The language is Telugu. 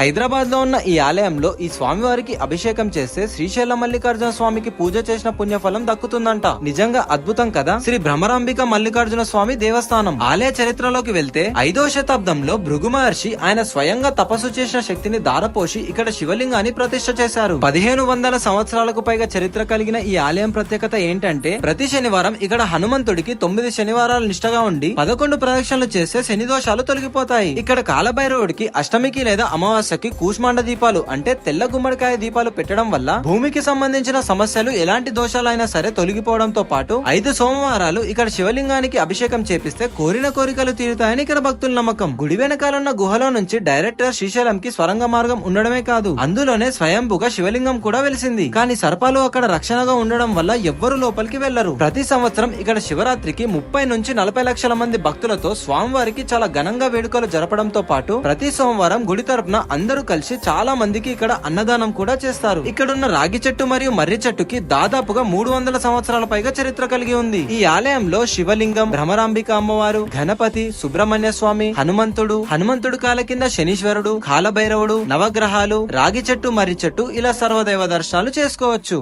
హైదరాబాద్లో ఉన్న ఈ ఆలయంలో ఈ స్వామివారికి అభిషేకం చేస్తే శ్రీశైల మల్లికార్జున స్వామికి పూజ చేసిన పుణ్యఫలం దక్కుతుందంట. నిజంగా అద్భుతం కదా? శ్రీ భ్రమరాంబిక మల్లికార్జున స్వామి దేవస్థానం. ఆలయ చరిత్రలోకి వెళ్తే ఐదో శతాబ్దంలో భృగు మహర్షి ఆయన స్వయంగా తపస్సు చేసిన శక్తిని దారపోసి ఇక్కడ శివలింగాన్ని ప్రతిష్ట చేశారు. పదిహేను వందల సంవత్సరాలకు పైగా చరిత్ర కలిగిన ఈ ఆలయం ప్రత్యేకత ఏంటంటే ప్రతి శనివారం ఇక్కడ హనుమంతుడికి తొమ్మిది శనివారాలు నిష్టగా ఉండి పదకొండు ప్రదక్షిణలు చేస్తే శని దోషాలు తొలగిపోతాయి. ఇక్కడ కాలభైరవుడికి అష్టమికి లేదా అమావాస్య సమస్యకి కూష్మాండ దీపాలు అంటే తెల్ల గుమ్మడికాయ దీపాలు పెట్టడం వల్ల భూమికి సంబంధించిన సమస్యలు ఎలాంటి దోషాలైనా సరే తొలగిపోవడంతో పాటు ఐదు సోమవారాలు ఇక్కడ శివలింగానికి అభిషేకం చేపిస్తే కోరిన కోరికలు తీరుతాయని ఇక్కడ భక్తుల నమ్మకం. గుడి వెనకాలన్న గుహలో నుంచి డైరెక్టర్ శ్రీశైలం కి స్వరంగ మార్గం ఉండడమే కాదు అందులోనే స్వయంభుగా శివలింగం కూడా వెలిసింది. కానీ సర్పాలు అక్కడ రక్షణగా ఉండడం వల్ల ఎవ్వరు లోపలికి వెళ్ళరు ప్రతి సంవత్సరం ఇక్కడ శివరాత్రికి ముప్పై నుంచి నలభై లక్షల మంది భక్తులతో స్వామివారికి చాలా ఘనంగా వేడుకలు జరపడంతో పాటు ప్రతి సోమవారం గుడి తరపున అందరూ కలిసి చాలా మందికి ఇక్కడ అన్నదానం కూడా చేస్తారు. ఇక్కడున్న రాగి చెట్టు మరియు మర్రి చెట్టుకి దాదాపుగా మూడు వందల సంవత్సరాల పైగా చరిత్ర కలిగి ఉంది. ఈ ఆలయంలో శివలింగం భ్రమరాంబిక అమ్మవారు గణపతి సుబ్రహ్మణ్య స్వామి హనుమంతుడు హనుమంతుడు కాల కింద శనీశ్వరుడు కాలభైరవుడు నవగ్రహాలు రాగి చెట్టు మర్రి చెట్టు ఇలా సర్వదైవ దర్శనాలు చేసుకోవచ్చు.